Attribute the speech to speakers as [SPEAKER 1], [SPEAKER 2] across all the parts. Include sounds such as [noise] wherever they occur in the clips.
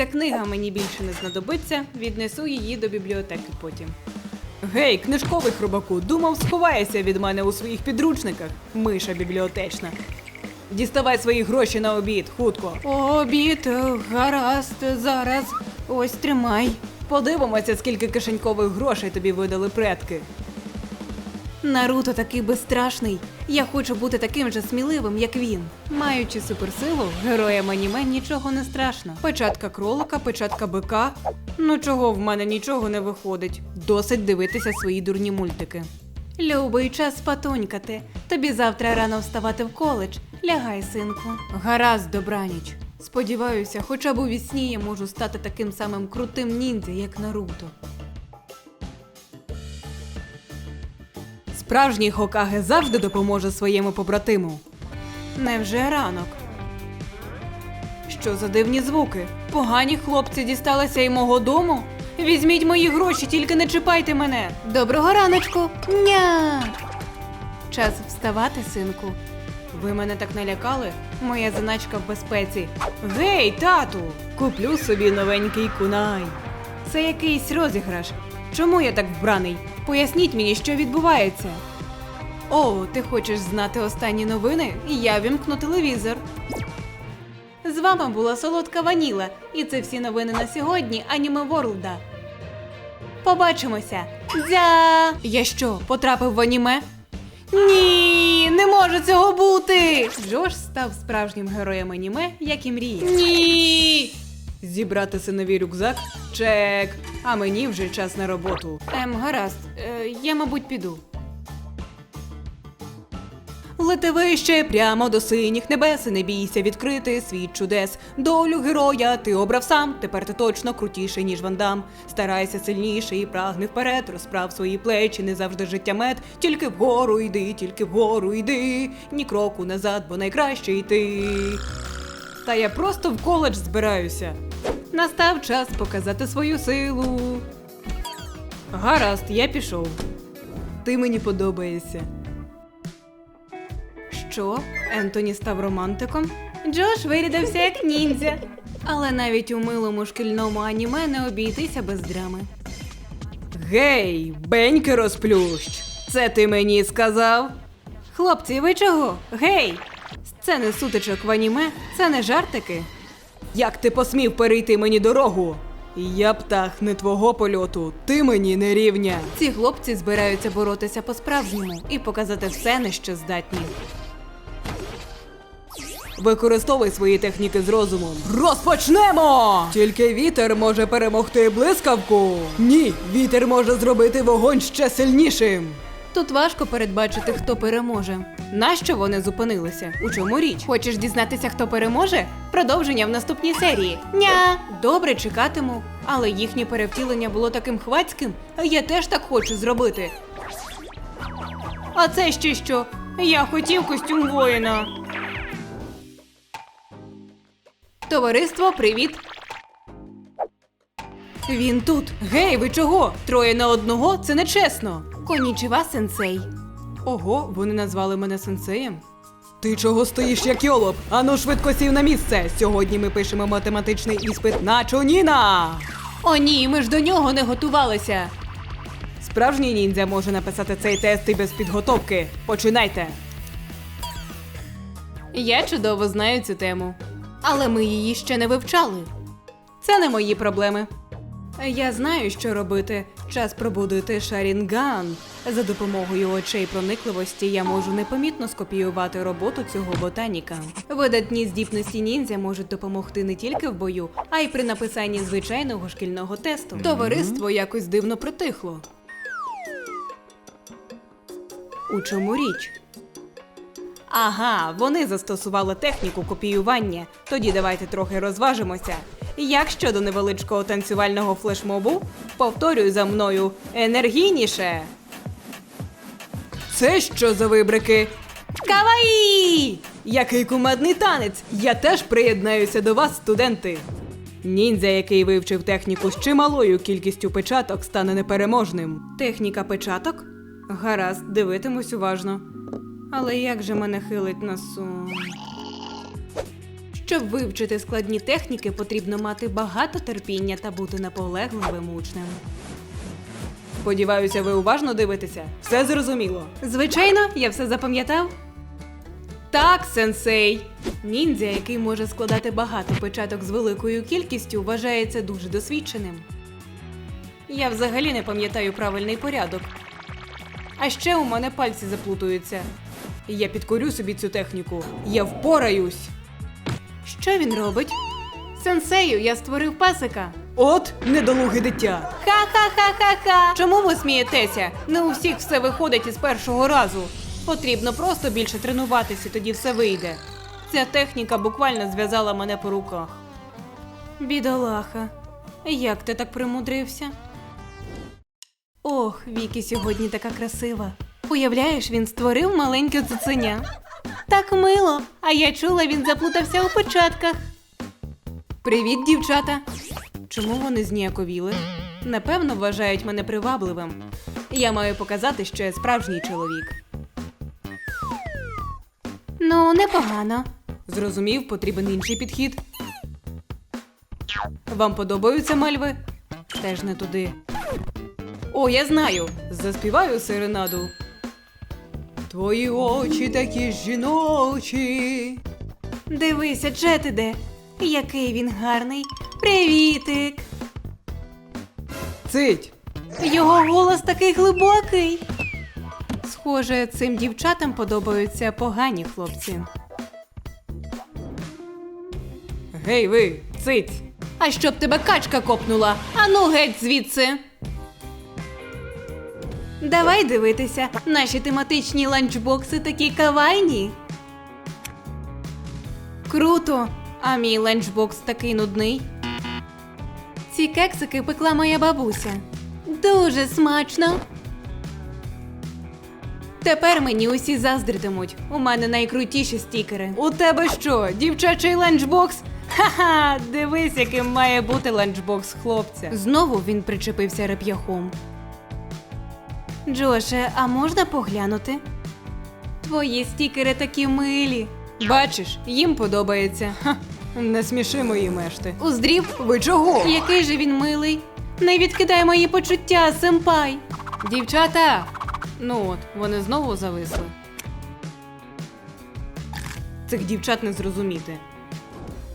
[SPEAKER 1] Ця книга мені більше не знадобиться, віднесу її до бібліотеки потім. Гей, книжковий хробаку, думав, сховаєшся від мене у своїх підручниках, миша бібліотечна. Діставай свої гроші на обід, хутко. Обід, гаразд, зараз. Ось тримай. Подивимося, скільки кишенькових грошей тобі видали предки. Наруто такий безстрашний. Я хочу бути таким же сміливим, як він. Маючи суперсилу, героям аніме нічого не страшно. Печатка кролика, печатка бика. Ну чого в мене нічого не виходить. Досить дивитися свої дурні мультики. Любий час патунькати. Тобі завтра рано вставати в коледж. Лягай, синку. Гаразд, добраніч. Сподіваюся, хоча б у вісні я можу стати таким самим крутим ніндзя, як Наруто. Справжній Хокаге завжди допоможе своєму побратиму. Невже ранок? Що за дивні звуки? Погані хлопці дісталися і мого дому? Візьміть мої гроші, тільки не чіпайте мене. Доброго раночку. Ня. Час вставати, синку. Ви мене так налякали? Моя заначка в безпеці. Гей, тату! Куплю собі новенький кунай. Це якийсь розіграш. Чому я так вбраний? Поясніть мені, що відбувається. О, ти хочеш знати останні новини? Я вімкну телевізор. З вами була солодка Ваніла, і це всі новини на сьогодні Аніме Ворлда. Побачимося. Дзя! Я що, потрапив в аніме? Ні, не може цього бути. Джош став справжнім героєм аніме, як і мріяв. Ні. Зібрати синові рюкзак? Чек. А мені вже час на роботу. Ем, гаразд, е, я, мабуть, піду. Лети вище прямо до синіх небес, і не бійся відкрити світ чудес. Долю героя ти обрав сам, тепер ти точно крутіший, ніж Вандам. Старайся сильніше і прагни вперед, розправ свої плечі, не завжди життя мед. Тільки вгору йди, тільки вгору йди, ні кроку назад, бо найкраще йти. Та я просто в коледж збираюся. Настав час показати свою силу. Гаразд, я пішов. Ти мені подобаєшся. Що? Ентоні став романтиком? Джош вирядився як ніндзя. Але навіть у милому шкільному аніме не обійтися без драми. Гей, беньки розплющ! Це ти мені сказав? Хлопці, ви чого? Гей! Сцени сутичок в аніме це не жартики. Як ти посмів перейти мені дорогу? Я птах не твого польоту, ти мені не рівня. Ці хлопці збираються боротися по-справжньому і показати все, на що здатні. Використовуй свої техніки з розумом. Розпочнемо! Тільки вітер може перемогти блискавку. Ні, вітер може зробити вогонь ще сильнішим. Тут важко передбачити, хто переможе. Нащо вони зупинилися? У чому річ? Хочеш дізнатися, хто переможе? Продовження в наступній серії. Ня! Добре, чекатиму. Але їхнє перевтілення було таким хвацьким, я теж так хочу зробити. А це ще що? Я хотів костюм воїна. Товариство, привіт. Він тут. Гей, ви чого? Троє на одного це нечесно. Конічева, сенсей. Ого, вони назвали мене сенсеєм. Ти чого стоїш як йолоп? Ану швидко сів на місце. Сьогодні ми пишемо математичний іспит на Чоніна. О, ні, ми ж до нього не готувалися. Справжній ніндзя може написати цей тест і без підготовки. Починайте. Я чудово знаю цю тему. Але ми її ще не вивчали. Це не мої проблеми. Я знаю, що робити. Час пробудити Шарінган. За допомогою очей проникливості я можу непомітно скопіювати роботу цього ботаніка. Видатні здібності ніндзя можуть допомогти не тільки в бою, а й при написанні звичайного шкільного тесту. Товариство якось дивно притихло. У чому річ? Ага, вони застосували техніку копіювання. Тоді давайте трохи розважимося. Як щодо невеличкого танцювального флешмобу? Повторюй за мною енергійніше. Це що за вибрики? Каваї! Який кумедний танець! Я теж приєднаюся до вас, студенти. Ніндзя, який вивчив техніку з чималою кількістю печаток, стане непереможним. Техніка печаток? Гаразд, дивитимусь уважно. Але як же мене хилить на сон? Щоб вивчити складні техніки, потрібно мати багато терпіння та бути наполегливим учнем. Сподіваюся, ви уважно дивитеся. Все зрозуміло. Звичайно, я все запам'ятав. Так, сенсей. Ніндзя, який може складати багато печаток з великою кількістю, вважається дуже досвідченим. Я взагалі не пам'ятаю правильний порядок. А ще у мене пальці заплутуються. Я підкорю собі цю техніку. Я впораюсь. Що він робить? Сенсею, я створив песика. От недолуге дитя. Ха-ха-ха-ха-ха. Чому ви смієтеся? Не у всіх все виходить із першого разу. Потрібно просто більше тренуватися, тоді все вийде. Ця техніка буквально зв'язала мене по руках. Бідолаха, як ти так примудрився? Ох, Вікі сьогодні така красива. Уявляєш, він створив маленьке цуценя. Так мило, а я чула, він заплутався у початках. Привіт, дівчата. Чому вони зніяковіли? Напевно, вважають мене привабливим. Я маю показати, що я справжній чоловік. Ну, непогано. Зрозумів, потрібен інший підхід. Вам подобаються мальви? Теж не туди. О, я знаю. Заспіваю серенаду. Твої очі такі жіночі. Дивися, Джет іде. Який він гарний. Привітик. Цить. Його голос такий глибокий. Схоже, цим дівчатам подобаються погані хлопці. Гей, ви, цить. А щоб тебе качка копнула. Ану геть звідси. Давай дивитися, наші тематичні ланчбокси такі кавайні. Круто! А мій ланчбокс такий нудний. Ці кексики пекла моя бабуся. Дуже смачно. Тепер мені усі заздритимуть. У мене найкрутіші стікери. У тебе що, дівчачий ланчбокс? Ха-ха, дивись, яким має бути ланчбокс хлопця. Знову він причепився реп'яхом. Джоше, а можна поглянути? Твої стікери такі милі. Бачиш, їм подобається. Ха, не сміши мої мешти. Уздрів? Ви чого? Який же він милий. Не відкидай мої почуття, семпай. Дівчата. Ну от, вони знову зависли. Цих дівчат не зрозуміти.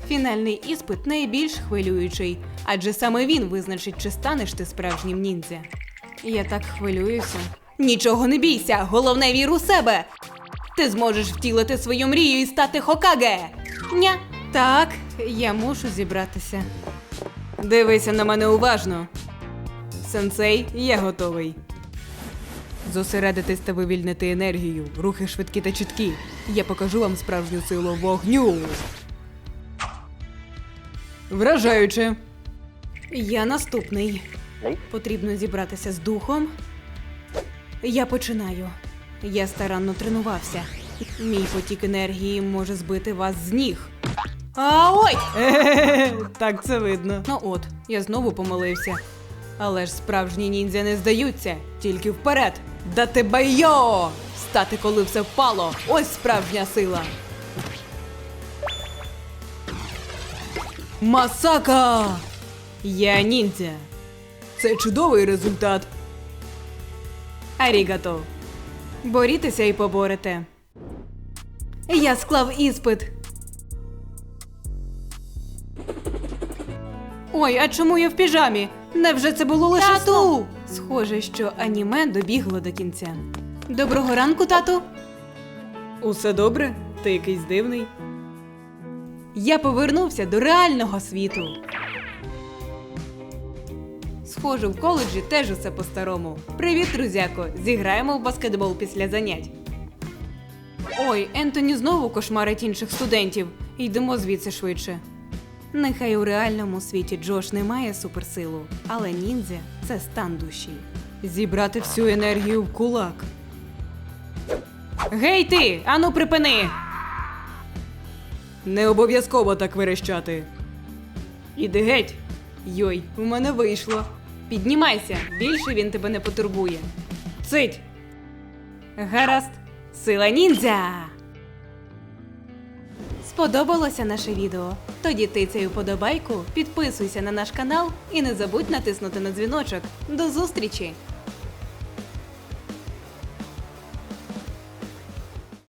[SPEAKER 1] Фінальний іспит найбільш хвилюючий, адже саме він визначить, чи станеш ти справжнім ніндзя. Я так хвилююся. Нічого не бійся, головне вір у себе. Ти зможеш втілити свою мрію і стати Хокаге. Ня. Так, я мушу зібратися. Дивися на мене уважно. Сенсей, я готовий. Зосередитись та вивільнити енергію, рухи швидкі та чіткі. Я покажу вам справжню силу вогню. Вражаюче. Я наступний. Потрібно зібратися з духом. Я починаю. Я старанно тренувався. Мій потік енергії може збити вас з ніг. А ой! [laughs] Так це видно. Ну от, я знову помилився. Але ж справжні ніндзя не здаються, тільки вперед. Дати байо! Стати, коли все впало. Ось справжня сила. Масака! Я ніндзя. Це чудовий результат. Арігато. Борітеся і поборете. Я склав іспит. Ой, а чому я в піжамі? Невже це було лише
[SPEAKER 2] Тату!
[SPEAKER 1] сном? Схоже, що аніме добігло до кінця. Доброго ранку, тату. Усе добре? Ти якийсь дивний. Я повернувся до реального світу. Схоже, в коледжі теж усе по-старому. Привіт, друзяко! Зіграємо в баскетбол після занять. Ой, Ентоні знову кошмарить інших студентів. Йдемо звідси швидше. Нехай у реальному світі Джош не має суперсилу, але ніндзя це стан душі. Зібрати всю енергію в кулак. Гей ти! Ану припини! Не обов'язково так верещати. Іди геть. Йой, у мене вийшло. Піднімайся, більше він тебе не потурбує. Цить. Гаразд. Сила ніндзя. Сподобалося наше відео? Тоді тицяй вподобайку, підписуйся на наш канал і не забудь натиснути на дзвіночок. До зустрічі!